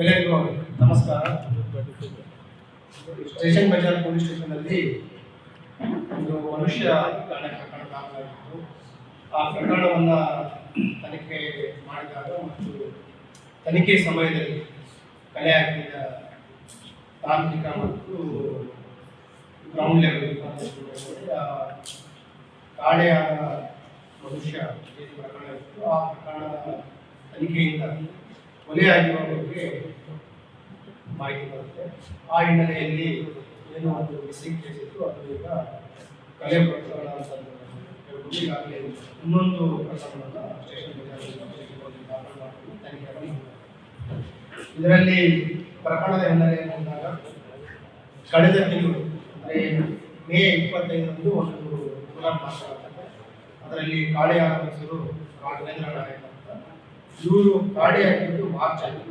ಎಲ್ಲರಿಗೂ ನಮಸ್ಕಾರ. Station Bazaar police ಸ್ಟೇಷನಲ್ಲಿ ಒಂದು ಮನುಷ್ಯ ಪ್ರಕರಣ ದಾಖಲಾಗಿತ್ತು ಆ ಪ್ರಕರಣವನ್ನು ತನಿಖೆ ಮಾಡಿದಾಗ ಮತ್ತು ತನಿಖೆ ಸಮಯದಲ್ಲಿ ಕಲೆ ಹಾಕಿದ ತಾಂತ್ರಿಕ ಮತ್ತು ಗ್ರೌಂಡ್ ಲೆವೆಲ್ ಕಾಣೆಯಾದ ಮನುಷ್ಯ ಪ್ರಕರಣ ಇತ್ತು. ಆ ಪ್ರಕರಣದ ತನಿಖೆಯಿಂದ ಕೊಲೆಯಾಗಿರುವ ಬಗ್ಗೆ ಮಾಹಿತಿ ಬರುತ್ತೆ. ಆ ಹಿನ್ನೆಲೆಯಲ್ಲಿ ಏನು ಒಂದು ಮಿಸ್ಸಿಂಗ್ ಕೇಸ್ ಇತ್ತು, ಅದು ಈಗ ಕಲೆ ಪ್ರಕರಣ ಅಂತ ಈಗಾಗಲೇ ಇನ್ನೊಂದು ಪ್ರಕರಣವನ್ನು ಸ್ಟೇಷನ್ ತನಿಖೆಯನ್ನು ಇದರಲ್ಲಿ ಪ್ರಕರಣದ ಹಿನ್ನೆಲೆ ಬಂದಾಗ ಕಳೆದ ತಿಂಗಳು, ಅಂದರೆ ಮೇ ಇಪ್ಪತ್ತೈದರಂದು ಒಂದು ಪುನರ್ ಮಾತಾಡ್ತಾರೆ ಅದರಲ್ಲಿ ಕಾಳಿ ಆರಂಭಿಸಲು ರಾಘವೇಂದ್ರ ನಾಯಕ್ ಅಂತ ಗಾಡಿ ಆಗಿದ್ದು ಮಾರ್ಚ್ ಅಲ್ಲಿ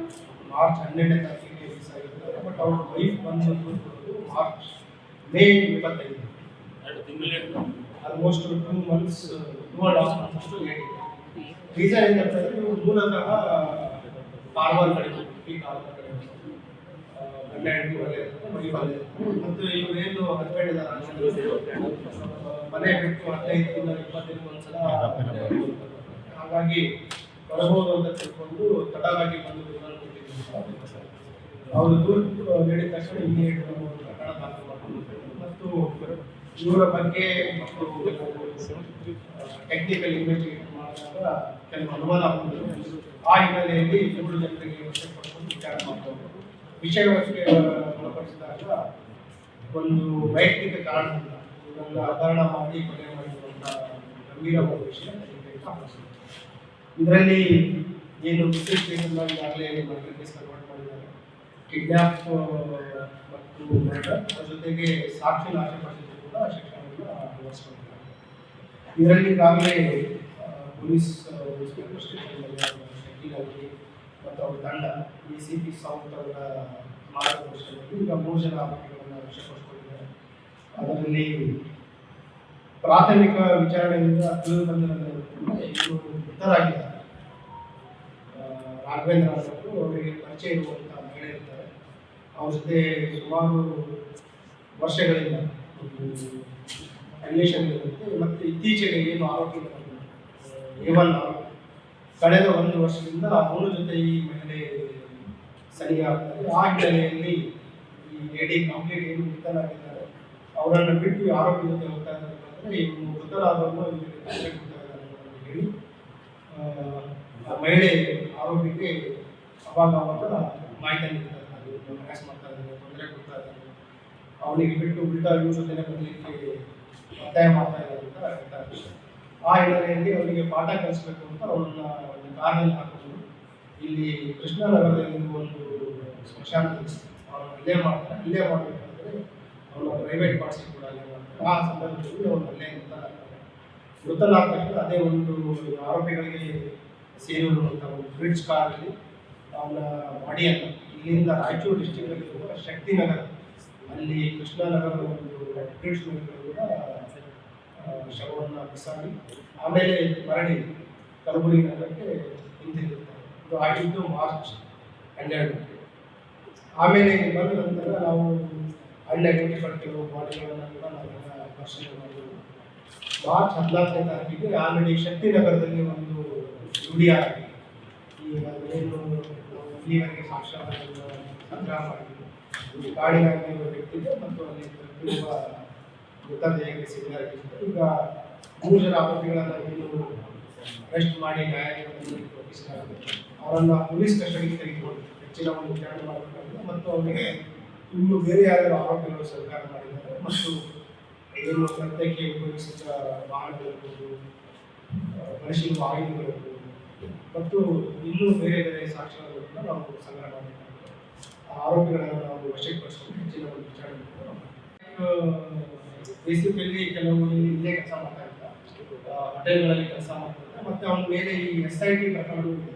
ಮಾರ್ಚ್ ಹನ್ನೆರಡನೇ ತಾರೀಕಿಗೆ ರಿಲೀಸ್ ಆಗಿರ್ತಾರೆ ಬಟ್ ಅವ್ರ ವೈಫ್ ಬಂದು ಮಾರ್ಚ್ ಮೇ ಇಪ್ಪತ್ತೈದು. Almost two months two and half months ಅಷ್ಟು ಲೇಟ್ ಇದೆ. ರೀಸನ್ ಹೇಳಿದ್ರೆ ಇವರು ಮೂಲತಃ ಕಾರ್ವಾರ್ ಕಡೆ ಈ ಕಾರ್ವಾರ್ ಕಡೆ ಹನ್ನೆರಡು ಗಂಡ ಹೆಂಡತಿ ಒಳ್ಳೆ ಮನೆ ಒಳ್ಳೆ. ಮತ್ತು ಇವರೇನು ಹಸ್ಬೆಂಡ್ ಇದ್ದಾರೆ ಮನೆ ಬಿಟ್ಟು ಹದಿನೈದು ತಿಂಗಳ ಇಪ್ಪತ್ತೈದು ಒಂದ್ಸಲ ಹಾಗಾಗಿ ಬರಬಹುದು ಅಂತ ತಿಳ್ಕೊಂಡು ತಡವಾಗಿ ಬಂದು ದೂರನ್ನು ಕೊಟ್ಟಿದ್ದೀವಿ ಅವರು ದೂರು ಹೇಳಿದ ತಕ್ಷಣ ಇಮಿಡಿಯೇಟ್ ಪ್ರಕರಣ ದಾಖಲು ಮಾಡಿಕೊಂಡು ಮತ್ತು ಇವರ ಬಗ್ಗೆ ಮತ್ತು ಟೆಕ್ನಿಕಲ್ ಇನ್ವೆಸ್ಟಿಗೇಟ್ ಮಾಡಿದಾಗ ಕೆಲವು ಅನುಮಾನ ಬಂದರು ಆ ಹಿನ್ನೆಲೆಯಲ್ಲಿ ಏಳು ಜನರಿಗೆ ಪಡ್ಕೊಂಡು ವಿಚಾರ ಮಾಡ್ತಾರೆ ವಿಷಯವಕ್ಕೆ ಒಳಪಡಿಸಿದಾಗ ಒಂದು ವೈಯಕ್ತಿಕ ಕಾರಣದಿಂದ ಒಂದು ಹಗರಣ ಮಾಡಿ ಕೊಲೆ ಮಾಡಿರುವಂತಹ ಗಂಭೀರವಾದ ವಿಷಯ. ಇದರಲ್ಲಿ ಏನು ಈಗಾಗಲೇ ಮಾಡಿದ್ದಾರೆ. ಕಿಡ್ನಾಪ್ ಮತ್ತು ಅದರ ಜೊತೆಗೆ ಸಾಕ್ಷಿ ನಾಶಪಡಿಸಿದ್ದು ಕೂಡ ಶಿಕ್ಷಣವನ್ನು ಅಳವಡಿಸಿಕೊಂಡಿದ್ದಾರೆ. ಇದರಲ್ಲಿ ಈಗಾಗಲೇ ಪೊಲೀಸ್ ಇನ್ಸ್ಪೆಕ್ಟರ್ ಅವರಿಗೆ ಮತ್ತು ಅವರ ತಂಡ ಈ ಸಿ ಪಿ ಸೌತ್ ಅವರ ಮಾರ್ಗದರ್ಶನದಲ್ಲಿ ಈಗ ಮೂರು ಜನ ಆರೋಪಿಗಳನ್ನು ವಶಪಡಿಸಿಕೊಂಡಿದ್ದಾರೆ. ಅದರಲ್ಲಿ ಪ್ರಾಥಮಿಕ ವಿಚಾರಣೆಯಿಂದ ತಿಳಿದು ಬಂದಿರೋದ್ರಿಂದ ಆ, ರಾಘವೇಂದ್ರ ಅವರು ಅವರಿಗೆ ಪರಿಚಯ ಇರುವಂಥ ಮಹಿಳೆ ಇರ್ತಾರೆ ಅವ್ರ ಜೊತೆ ಸುಮಾರು ವರ್ಷಗಳಿಂದ ರಿಲೇಷನ್ ಇರುತ್ತೆ. ಮತ್ತು ಇತ್ತೀಚೆಗೆ ಏನು ಆರೋಗ್ಯ ಏವನ್ ಕಳೆದ ಒಂದು ವರ್ಷದಿಂದ ಅವನ ಜೊತೆ ಈ ಮಹಿಳೆ ಸರಿಯಾಗ್ತದೆ ಆ ಹಿನ್ನೆಲೆಯಲ್ಲಿ ಈ ಲೇಡಿ ಕಂಪ್ಲೀಟ್ ಏನು ಮೃತರಾಗಿದ್ದಾರೆ ಅವರನ್ನು ಬಿಟ್ಟು ಆರೋಗ್ಯ ಜೊತೆ ಹೋಗ್ತಾ ಇದ್ದಾರೆ ಇವನು ಮೃತರಾದವನು ಹೇಳಿ. ಮಹಿಳೆ ಆರೋಗ್ಯಕ್ಕೆ ಅವಾಗ ಅವಾಗ ಮಾಹಿತಿ ಹರಾಸ್ ಮಾಡ್ತಾ ಇದ್ದಾರೆ ತೊಂದರೆ ಕೊಡ್ತಾ ಇದ್ದಾರೆ ಅವನಿಗೆ ಬಿಟ್ಟು ಉಲ್ಟಾ ಇವ್ರ ಜೊತೆನೆ ಬರಲಿಕ್ಕೆ ಒತ್ತಾಯ ಮಾಡ್ತಾ ಇದ್ದಾರೆ ಅಂತ ಹೇಳ್ತಾರೆ ಆ ಹಿನ್ನೆಲೆಯಲ್ಲಿ ಅವನಿಗೆ ಪಾಠ ಕಲಿಸ್ಬೇಕು ಅಂತ ಅವರನ್ನ ಒಂದು ಕಾರಲ್ಲಿ ಹಾಕೋದು ಇಲ್ಲಿ ಕೃಷ್ಣನಗರದಲ್ಲಿ ಒಂದು ಸ್ಮಶಾನ ಅವನು ಇಲ್ಲೇ ಮಾಡ್ತಾರೆ. ಇಲ್ಲೇ ಮಾಡಬೇಕಾದ್ರೆ ಅವನ ಪ್ರೈವೇಟ್ ಪಾರ್ಟ್ಸ್ ಕೂಡ ಅಲ್ಲೇ ಮಾಡ್ತಾರೆ. ಆ ಸಂದರ್ಭದಲ್ಲಿ ಅವನು ಅಲ್ಲೇ ಮೃತನಾಗ್ತಾನೆ ಮೃತನಾದ ತಕ್ಷಣ ಅದೇ ಒಂದು ಆರೋಪಿಗಳಿಗೆ ಸೇರಿರುವಂಥ ಒಂದು ಬ್ರಿಡ್ಜ್ ಕಾರಲ್ಲಿ ಅವನ ಬಾಡಿಯನ್ನು ಇಲ್ಲಿಂದ ರಾಯಚೂರು ಡಿಸ್ಟಿಕ್ನಲ್ಲಿರುವ ಶಕ್ತಿನಗರ, ಅಲ್ಲಿ ಕೃಷ್ಣನಗರದ ಒಂದು ಬ್ರಿಡ್ಜ್ ಮೇಲೆ ಕೂಡ ಶವವನ್ನು ಬಿಸಾಡಿ, ಆಮೇಲೆ ಮರಳಿ ಕಲಬುರಗಿ ನಗರಕ್ಕೆ ಹಿಂತಿರುಗುತ್ತಾರೆ. ಇದು ಆಗಿದ್ದು ಮಾರ್ಚ್ ಹನ್ನೆರಡಕ್ಕೆ ಆಮೇಲೆ ಬಂದ ನಂತರ ನಾವು ಅನ್ಐಡೆಂಟಿಫೈಡ್ ಕೆಲವು ಬಾಡಿಗಳನ್ನು ಕೂಡ ನಾವು ಪರಿಶೀಲನೆ ಮಾಡಿದ್ವಿ ಮಾರ್ಚ್ ಹದಿನಾಲ್ಕನೇ ತಾರೀಕಿಗೆ ಆಲ್ರೆಡಿ ಶಕ್ತಿನಗರದಲ್ಲಿ ಒಂದು ಯುಡಿ ಆಗಿದೆ. ಈಗ ಏನು ಇಲ್ಲಿವರೆಗೆ ಸಾಕ್ಷ್ಯಾಧಾರಗಳನ್ನು ಸಂಗ್ರಹ ಆಗಿದೆ ಈ ಕಾಡಿನಾಗಿ ವ್ಯಕ್ತಿಗೆ ಮತ್ತು ಅಲ್ಲಿ ಮೃತದೇಹಕ್ಕೆ ಸಿಗಲಾಗಿದೆ ಈಗ ಮೂರು ಜನ ಆರೋಪಿಗಳನ್ನು ಇನ್ನು ಅರೆಸ್ಟ್ ಮಾಡಿ ನ್ಯಾಯಾಲಯದಲ್ಲಿ ಒಪ್ಪಿಸಲಾಗಿದೆ ಅವರನ್ನು ಪೊಲೀಸ್ ಕಸ್ಟಡಿಗೆ ತೆಗೆದುಕೊಂಡು ಹೆಚ್ಚಿನ ಒಂದು ವಿಚಾರಣೆ ಮಾಡಬೇಕಾಗಿದೆ. ಮತ್ತು ಅವರಿಗೆ ಇನ್ನು ಬೇರೆ ಯಾರ್ಯಾರು ಆರೋಪಿಗಳು ಸರ್ಕಾರ ಮಾಡಿದ್ದಾರೆ ಮತ್ತು ಏನು ಸತ್ಯಕ್ಕೆ ಉಪಯೋಗಿಸಿದ ಬಾಣಗಳಿರ್ಬೋದು ಆ, ಬಳಸಿರುವ ಆಯುಧಗಳಿರ್ಬೋದು ಮತ್ತು ಇನ್ನೂ ಬೇರೆ ಬೇರೆ ಸಾಕ್ಷ್ಯಗಳನ್ನು ನಾವು ಸಂಗ್ರಹ ಮಾಡಬೇಕಾಗುತ್ತೆ. ಆ ಆರೋಪಿಗಳನ್ನು ನಾವು ವಶಪಡಿಸಿಕೊಂಡು ಹೆಚ್ಚಿನ ಒಂದು ವಿಚಾರಣೆ ಬೇಸಿಕಲ್ಲಿ ಕೆಲವು ಇಲ್ಲೇ ಕೆಲಸ ಮಾಡ್ತಾ ಇದ್ದ ಹೋಟೆಲ್ಗಳಲ್ಲಿ ಕೆಲಸ ಮಾಡ್ತಾ ಇದ್ದ ಮತ್ತೆ ಅವನ ಮೇಲೆ ಈ ಎಸ್ ಐ ಟಿ ಪ್ರಕರಣವೂ ಇದೆ.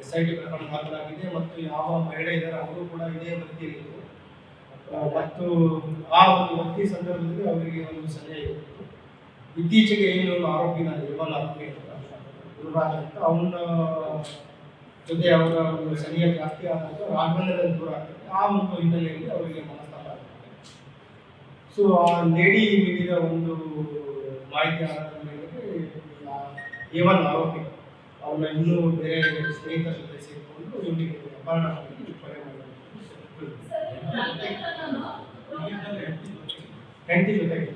ಎಸ್ ಐ ಟಿ ಪ್ರಕರಣ ದಾಖಲಾಗಿದೆ ಮತ್ತು ಯಾವ ಮಹಿಳೆ ಇದ್ದಾರೆ ಅವರು ಕೂಡ ಇದೇ ವೃತ್ತಿಯಲ್ಲಿ ಆ, ಮತ್ತು ಆ ಒಂದು ಭಕ್ತಿ ಸಂದರ್ಭದಲ್ಲಿ ಅವರಿಗೆ ಒಂದು ಸಲಹೆ ಇತ್ತು. ಇತ್ತೀಚೆಗೆ ಏನು ಒಂದು ಆರೋಗ್ಯನ ಆರೋಪಿ ಗುರುರಾಜ್ ಅಂತ, ಅವನ ಜೊತೆ ಅವರ ಒಂದು ಸನಿಹ ಜಾಸ್ತಿ ಆದಾಗ ರಾಘವೇಂದ್ರದಲ್ಲಿ ದೂರ ಆಗ್ತದೆ. ಆ ಒಂದು ಹಿನ್ನೆಲೆಯಲ್ಲಿ ಅವರಿಗೆ ಮನಸ್ತಾಪ ಸೊ ಆ ಲೇಡಿ ನೀಡಿದ ಒಂದು ಮಾಹಿತಿ ಆಧಾರದ ಮೇಲೆ ಏವನ್ ಆರೋಪಿ ಅವನ್ನ ಇನ್ನೂ ಬೇರೆ ಸ್ನೇಹಿತರ ಜೊತೆ ಸೇರಿಕೊಂಡು ಇವನಿಗೆ ಅಪಹರಣ ಹೆಂಡತಿ ಜೊತೆಗೆ.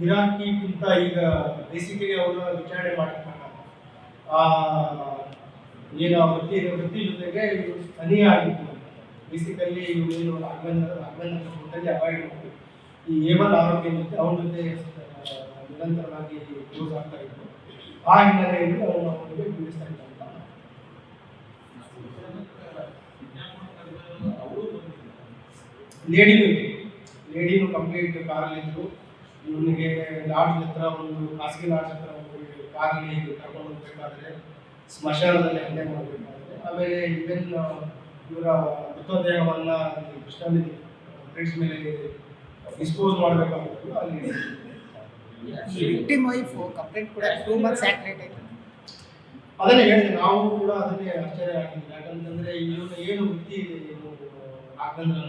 ಇರಾಕಿಗಿಂತ ಈಗ ಬೇಸಿಕಲಿ ಅವರು ವಿಚಾರಣೆ ಮಾಡಿರ್ತಾರೆ ಆ ಏನು ವೃತ್ತಿ ಜೊತೆಗೆ ಇವರು ಸ್ಥಳೀಯ ಆಗಿತ್ತು ಬೇಸಿಕಲಿ ಇವರು ಏನು ರಾಘವೇಂದ್ರ ಟೋಟಲಿ ಅವಾಯ್ಡ್ ಮಾಡಿ ಈ ಏಮಲ್ ಆರೋಗ್ಯ ಜೊತೆ ಅವನ ಜೊತೆ ನಿರಂತರವಾಗಿ ಕ್ಲೋಸ್ ಆಗ್ತಾ ಇದ್ರು. ಆ ಹಿನ್ನೆಲೆಯಲ್ಲಿ ಅವನು ಅವನಿಗೆ ಪೀಡಿಸ್ತಾ ಇದ್ದ ಲೇಡಿನೂ ಇತ್ತು ಲೇಡಿನೂ ಕಂಪ್ಲೀಟ್ ಕಾರಲ್ಲಿ ಇದ್ರು. ಇವನಿಗೆ ಲಾಡ್ಜ್ ಹತ್ರ ಒಂದು, ಖಾಸಗಿ ಲಾಡ್ಜ್ ಹತ್ರ ಒಂದು ಕಾರಲ್ಲಿ ಕರ್ಕೊಂಡು ಹೋಗ್ಬೇಕಾದ್ರೆ ಸ್ಮಶಾನದಲ್ಲಿ ಹಲ್ಲೆ ಮಾಡಬೇಕಾದ್ರೆ, ಆಮೇಲೆ ಇವನ್ ಇವರ ಮೃತದೇಹವನ್ನ ಕೃಷ್ಣ ಫ್ರೆಂಡ್ಸ್ ಮೇಲೆ ಡಿಸ್ಪೋಸ್ ಮಾಡಬೇಕಾಗಿತ್ತು ಅಲ್ಲಿ ವಿಕ್ಟಿಮ್ ವೈಫ್ ಕಂಪ್ಲೇಂಟ್ ಕೂಡ ಟೂ ಮಂತ್ಸ್ ಆಕ್ಟ್ ಲೇಟ್ ಆಯ್ತು ಅದನ್ನೇ ಹೇಳಿದೆ ನಾವು ಕೂಡ ಅದನ್ನೇ ಆಶ್ಚರ್ಯ ಆಗಿದ್ವಿ ಯಾಕಂತಂದ್ರೆ ಇವನು ಏನು ವೃತ್ತಿ ರಾಘವೇಂದ್ರ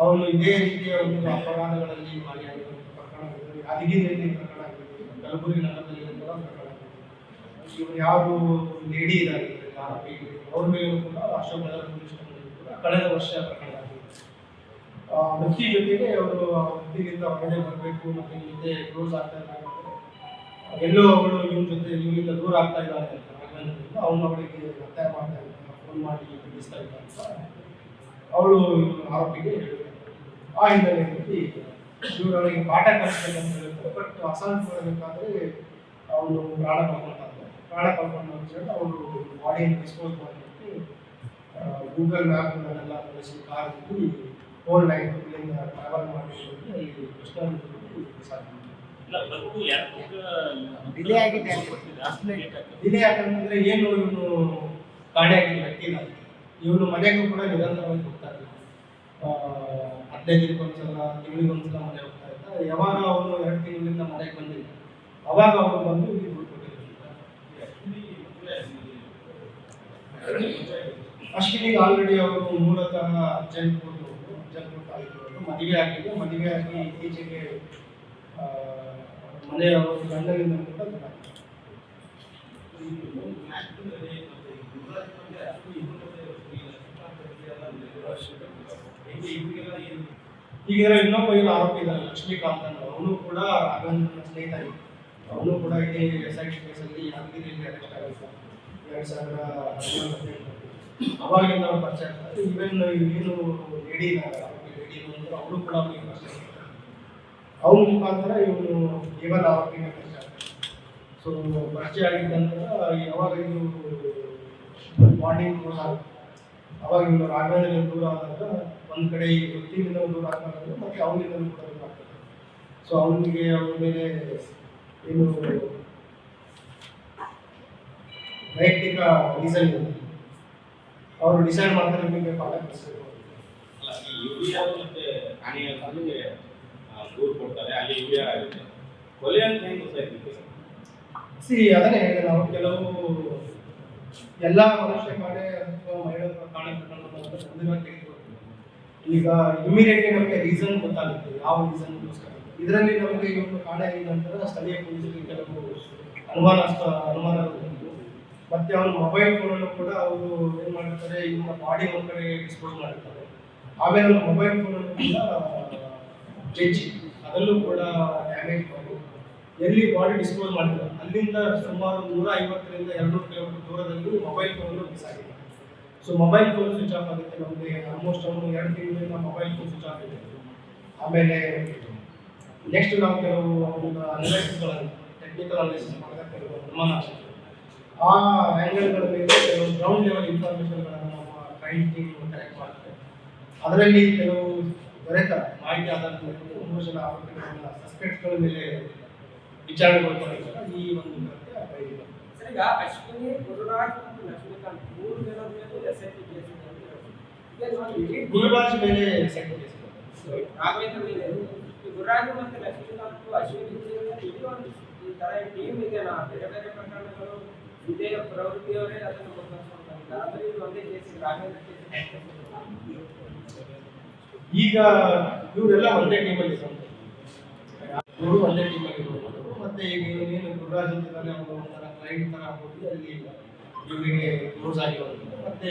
ಅವನು ಇದೇ ರೀತಿಯ ಒಂದು ಅಪರಾಧಗಳಲ್ಲಿ ಭಾಗಿಯಾಗಿರುವಂಥ ಪ್ರಕರಣಗಳು ಯಾದಗಿರಿಯಲ್ಲಿ ಪ್ರಕರಣ ಆಗಿರ್ಬೋದು ಕಲಬುರಗಿ ನಗರದಲ್ಲಿ ಕೂಡ ಪ್ರಕರಣ ಇವರು ಯಾರು ಲೇಡಿ ಇದರಲ್ಲಿ ಆರೋಪಿ ಅವ್ರ ಮೇಲೂ ಕೂಡ ಅಶೋಕ್ ನಗರ ಪೊಲೀಸ್ ಕೂಡ ಕಳೆದ ವರ್ಷ ಪ್ರಕರಣ ವ್ಯಕ್ತಿ ಜೊತೆಗೆ ಅವರು ಆ ವ್ಯಕ್ತಿಗಿಂತ ಹೊರಗಡೆ ಬರಬೇಕು ಮತ್ತೆ ಜೊತೆ ಕ್ಲೋಸ್ ಆಗ್ತಾ ಇದ್ದಾರೆ ಎಲ್ಲೋ ಅವಳು ಇವನ ಜೊತೆ ಇವನಿಂದ ದೂರ ಆಗ್ತಾ ಇದ್ದಾಳೆ ಅಂತ ಅವನು ಅವಳಿಗೆ ಒತ್ತಾಯ ಮಾಡ್ತಾ ಇದ್ದಾನೆ ಫೋನ್ ಮಾಡಿ ತಿಳಿಸ್ತಾ ಇದ್ದ ಅಂತ ಅವಳು ಆರೋಪಿಗೆ ಆ ಆ ಹಿನ್ನೆಲೆಯಲ್ಲಿ ಇವರು ಅವಳಿಗೆ ಪಾಠ ಕಲಿಸ್ಬೇಕಂತ ಹೇಳ್ತಾರೆ ಬಟ್ ಅಸಾಲ್ಟ್ ಮಾಡಬೇಕಾದ್ರೆ ಅವನು ಪ್ರಾಣ ಕಳ್ಕೊಂತಾನೆ ಪ್ರಾಣ ಕಳ್ಕೊಂಡು ಅಂತ ಹೇಳಿ ಅವಳು ಬಾಡಿಯನ್ನು ಡಿಸ್ಪೋಸ್ ಮಾಡಿಬಿಟ್ಟು ಗೂಗಲ್ ಮ್ಯಾಪ್ಗಳನ್ನೆಲ್ಲ ಬಳಸಿ ಕಾರಲ್ಲಿ ಫೋರ್ ನೈನ್ ಇಲ್ಲಿಂದ ಟ್ರಾವೆಲ್ ಮಾಡಿ ಅಲ್ಲಿ ಕೃಷ್ಣದಲ್ಲಿ ಸಾಧ್ಯ Delay ಆಗಿದೆ. ಡಿಲೇ ಯಾಕಂತಂದ್ರೆ ಏನು ಇವನು ಕಾಣೆಯಾಗಿದ್ದ ಆಗಿಲ್ಲ ಇಲ್ಲ. ಇವನು ಮನೆಗೂ ಕೂಡ ನಿರಂತರವಾಗಿ ಹೋಗ್ತಾ ಇದ್ದ. ಹದಿನೈದು ದಿನಕ್ಕೊಂದ್ಸಲ ತಿಂಗಳಿಗೆ ಒಂದ್ಸಲ ಮನೆ ಹೋಗ್ತಾ ಇದ್ದ. ಯಾವಾಗ ಅವನು ಎರಡು ತಿಂಗಳಿಂದ ಮನೆಗೆ ಬಂದಿಲ್ಲ ಅವಾಗ ಅವನು ಬಂದು ಇಲ್ಲಿ ಅಶ್ವಿನಿಗೆ ಆಲ್ರೆಡಿ ಅವರು ಮೂಲತಃ ಅರ್ಜೆಂಟ್ ಮದುವೆ ಆಗಿದೆ ಮದುವೆ ಆಗಿ ಇತ್ತೀಚೆಗೆ ಆ, ಮನೆಯ ಗಂಡನಿಂದ. ಈಗ ಇನ್ನೊಬ್ಬ ಏನು ಆರೋಪಿ ಇದ್ದಾರೆ ಲಕ್ಷ್ಮೀಕಾಂತ್ ಅವನು ಕೂಡ ರಾಘವೇಂದ್ರನ ಸ್ನೇಹಿತ. ಅವನು ಕೂಡ ಇದೇ ಐ ಕೇಸಲ್ಲಿ ಯಾದಗಿರಿಯಲ್ಲಿ ಅರೆಸ್ಟ್ ಆಗಿದ್ದ ಎರಡು ಸಾವಿರ. ಅವಾಗಿಂದ ಪರಿಚಯ ಆಗ್ತಾರೆ ಇವನ್ ಏನು ಲೇಡಿ ಇದ್ದಾರೆ ಬಂದು ಅವರು ಕೂಡ ಪರಿಚಯ ಆಗ್ತಾರೆ ಅವ್ರ ಮುಖಾಂತರ ಇವನು ಕೇವಲ ಅವರಿಗೆ ಸೊ ಪರಿಚಯ ಆಗಿದ್ದ ನಂತರ ಯಾವಾಗ ಇದು ಬಾಂಡಿಂಗ್ ದೂರ ಅವಾಗ ಇವರು ರಾಘವೇಂದ್ರ ದೂರ ಆದಾಗ ಒಂದು ಕಡೆ ಈ ವೃತ್ತಿಯಿಂದ ದೂರ ಆಗ್ತಾರೆ ಮತ್ತೆ ಅವನಿಂದ ಕೂಡ ದೂರ ಆಗ್ತದೆ. ಸೊ ಅವನಿಗೆ ಅವ್ರ ಮೇಲೆ ಏನು ವೈಯಕ್ತಿಕ ರೀಸನ್ ಅವರು ಡಿಸೈಡ್ ಮಾಡ್ತಾರೆ, ನಿಮಗೆ ಪಾಠ ಕಲಿಸ್ಬೇಕು ಯೂರಿಯಾ ಮತ್ತೆ ಹಾನಿ ಆ, ದೂರು ಕೊಡ್ತಾರೆ ಅಲ್ಲಿ ಯೂರಿಯಾ ಆಗುತ್ತೆ ಕೊಲೆ ಅಂತ ಹೆಂಗೆ ಗೊತ್ತಾಯ್ತು? ಸಿ ಅದನ್ನೇ ಹೇಳಿದೆ ನಾವು ಕೆಲವು ಎಲ್ಲ ಮನುಷ್ಯ ಕಾಣೆ ಅಥವಾ ಮಹಿಳೆಯರ ಸಂದರ್ಭವಾಗಿ ತೆಗೆದುಕೊಳ್ತೀವಿ ಈಗ ಇಮಿಡಿಯೇಟ್ಲಿ ನಮಗೆ ರೀಸನ್ ಗೊತ್ತಾಗುತ್ತೆ ಯಾವ ರೀಸನ್ ಇದರಲ್ಲಿ ನಮಗೆ ಒಂದು ಕಾಣೆ ನಂತರ ಸ್ಥಳೀಯ ಪೊಲೀಸರಿಗೆ ಕೆಲವು ಅನುಮಾನ ಅನುಮಾನ ಮತ್ತೆ ಅವನ ಮೊಬೈಲ್ ಫೋನನ್ನು ಕೂಡ ಅವರು ಏನು ಮಾಡಿರ್ತಾರೆ ಇವನ ಬಾಡಿ ಒಂದು ಕಡೆ ಡಿಸ್ಪೋಸ್ ಮಾಡಿರ್ತಾರೆ. ಆಮೇಲೆ ಮೊಬೈಲ್ ಫೋನ್ ಜಡ್ಜಿ ಅದರಲ್ಲೂ ಕೂಡ ಡ್ಯಾಮೇಜ್ ಮಾಡಿ ಎಲ್ಲಿ ಬಾಡಿ ಡಿಸ್ಪೋಸ್ ಮಾಡಿದ್ರು, ಅಲ್ಲಿಂದ ಸುಮಾರು ನೂರ ಐವತ್ತರಿಂದ ಎರಡುನೂರು ಕಿಲೋಮೀಟರ್ ದೂರದಲ್ಲಿ ಮೊಬೈಲ್ ಫೋನ್ ಮಿಸ್ ಆಗಿದೆ. So mobile phone switch off ಆಗುತ್ತೆ, ನಮಗೆ ಆಲ್ಮೋಸ್ಟ್ ಒಂದು ಎರಡು ತಿಂಗಳಿಂದ ಮೊಬೈಲ್ ಫೋನ್ ಸ್ವಿಚ್ ಆಫ್ ಇದೆ ಆಮೇಲೆ ನೆಕ್ಸ್ಟ್ ನಾವು ಕೆಲವು ಅನಾಲಿಸಿಸ್ಗಳನ್ನು ಟೆಕ್ನಿಕಲ್ ಅನಾಲಿಸಿಸ್ ಮಾಡಿದಾಗ ಕೆಲವು ಅನುಮಾನ ಆ ಆ್ಯಂಗಲ್ಗಳ ಮೇಲೆ ಕೆಲವು ಗ್ರೌಂಡ್ ಲೆವೆಲ್ ಇನ್ಫಾರ್ಮೇಷನ್ಗಳನ್ನು ನಮ್ಮ ಕ್ಲೈಂಟ್ ಟೀಮ್ ಕಲೆಕ್ಟ್ ಮಾಡ್ತಾರೆ ಅದರಲ್ಲಿ ಕೆಲವು ದೊರೆತ ಮಾಹಿತಿ ಆಧಾರದ ಮೇಲೆ ಮೂರು ಜನ ಆರೋಪಿಗಳನ್ನ ಸಸ್ಪೆಕ್ಟ್ಗಳ ಮೇಲೆ ವಿಚಾರಣೆಗೊಳಪಡಿಸಿದಾಗ ಈ ಒಂದು ಕೃತ್ಯ ಬಯಲಿದೆ. ಸರ್ ಈಗ ಅಶ್ವಿನಿ ಗುರುರಾಜ್ ಮತ್ತು ಲಕ್ಷ್ಮೀಕಾಂತ್ ಮೂರು ಜನರ ಮೇಲೆ ಎಸ್ ಐ ಟಿ ಕೇಸ್ ಇದೆ ಅಂತ ಹೇಳ್ಬೋದು. ಗುರುರಾಜ್ ಮೇಲೆ ಸೆಕೆಂಡ್ ರಾಘವೇಂದ್ರ ಮೇಲೆ ಈ ಗುರುರಾಜು ಮತ್ತೆ ಲಕ್ಷ್ಮೀಕಾಂತ್ ಅಶ್ವಿನಿ ಇದು ಒಂದು ಈ ತರ ಟೀಮ್ ಇದೆಯಲ್ಲ ಬೇರೆ ಬೇರೆ ಪ್ರಕರಣಗಳು ಇದೇ ಪ್ರವೃತ್ತಿಯವರೇ ಅದನ್ನು ಮುಂದುವರಿಸ್ಕೊಂಡು ಆದರೆ ಇದು ಒಂದೇ ಕೇಸ್ ರಾಘವೇಂದ್ರ ಕೇಸ್ ಈಗ ಇವರೆಲ್ಲ ಒಂದೇ ಟೀಮಲ್ಲಿ ಇವರು ಒಂದೇ ಟೀಮಲ್ಲಿ ಇರೋದು. ಮತ್ತೆ ಈಗ ಏನೇನು ಗುರುರಾಜ್ ಅಂತಾನೆ ಅವರು ಒಂಥರ ಕ್ಲೈಂಟ್ ತರ ಹೋಗಿ ಅಲ್ಲಿ ಇವರಿಗೆ ಕ್ಲೋಸ್ ಆಗಿರೋದು. ಮತ್ತೆ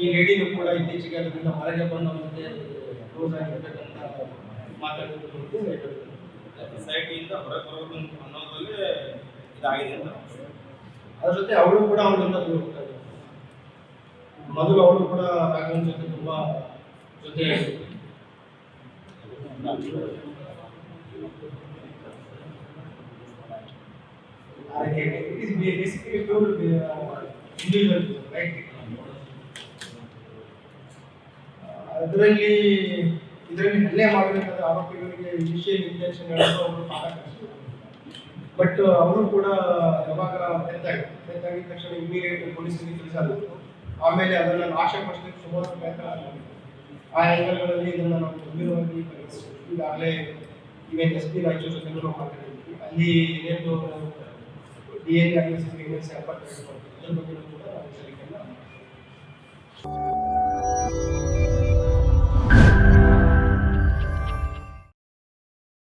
ಈ ಲೇಡಿನೂ ಕೂಡ ಇತ್ತೀಚೆಗೆ ಅದರಿಂದ ಹೊರಗೆ ಬಂದು ಮತ್ತೆ ಕ್ಲೋಸ್ ಆಗಿರ್ಬೇಕಂತ ಮಾತಾಡಿದ್ರು ಸೊಸೈಟಿಯಿಂದ ಹೊರಗೆ ಬರಬೇಕು ಅನ್ನೋದ್ರಲ್ಲಿ ಇದಾಗಿದೆ ಅಂತ. ಅದ್ರ ಜೊತೆ ಅವಳು ಕೂಡ ಅವಳಿಂದ ದೂರ ಹೋಗ್ತಾ. ಮೊದಲು ಅವಳು ಕೂಡ ರಾಘವನ್ ಜೊತೆ ತುಂಬಾ ಜೊತೆ? ಅದರಲ್ಲಿ ಇದರಲ್ಲಿ ಹಲ್ಲೆ ಮಾಡಬೇಕಾದ ಆರೋಪಿಗಳಿಗೆ ಇನಿಷಿಯಲ್ ಇಂಟೆನ್ಷನ್ ಅವರು ಪಾಠ ಬಟ್ ಅವರು ಕೂಡ ಯಾವಾಗ ತಕ್ಷಣ ಇಮಿಡಿಯೇಟ್ ಪೊಲೀಸರಿಗೆ ಆಮೇಲೆ ಅದನ್ನ ನಾಶಪಡಿಸಲಿಕ್ಕೆ ಸುಮಾರು ಪ್ರಯತ್ನ. ಆ ಆ್ಯಂಗಲ್ಗಳಲ್ಲಿ ಇದನ್ನು ನಾವು ಗಂಭೀರವಾಗಿ ಪರಿಗಣಿಸಬೇಕು. ಈಗಾಗಲೇ ಇವನ್ ಎಸ್ ಪಿ ರಾಯಚೂರು ಜೊತೆಗೂ ನಾವು ಮಾತಾಡಿದ್ವಿ ಅಲ್ಲಿ ಏನೇನು ಡಿ ಎನ್ ಅನಾಲಿಸಿಸ್ ಅದರ ಬಗ್ಗೆ ಕೂಡ ನಾವು ತನಿಖೆಯನ್ನು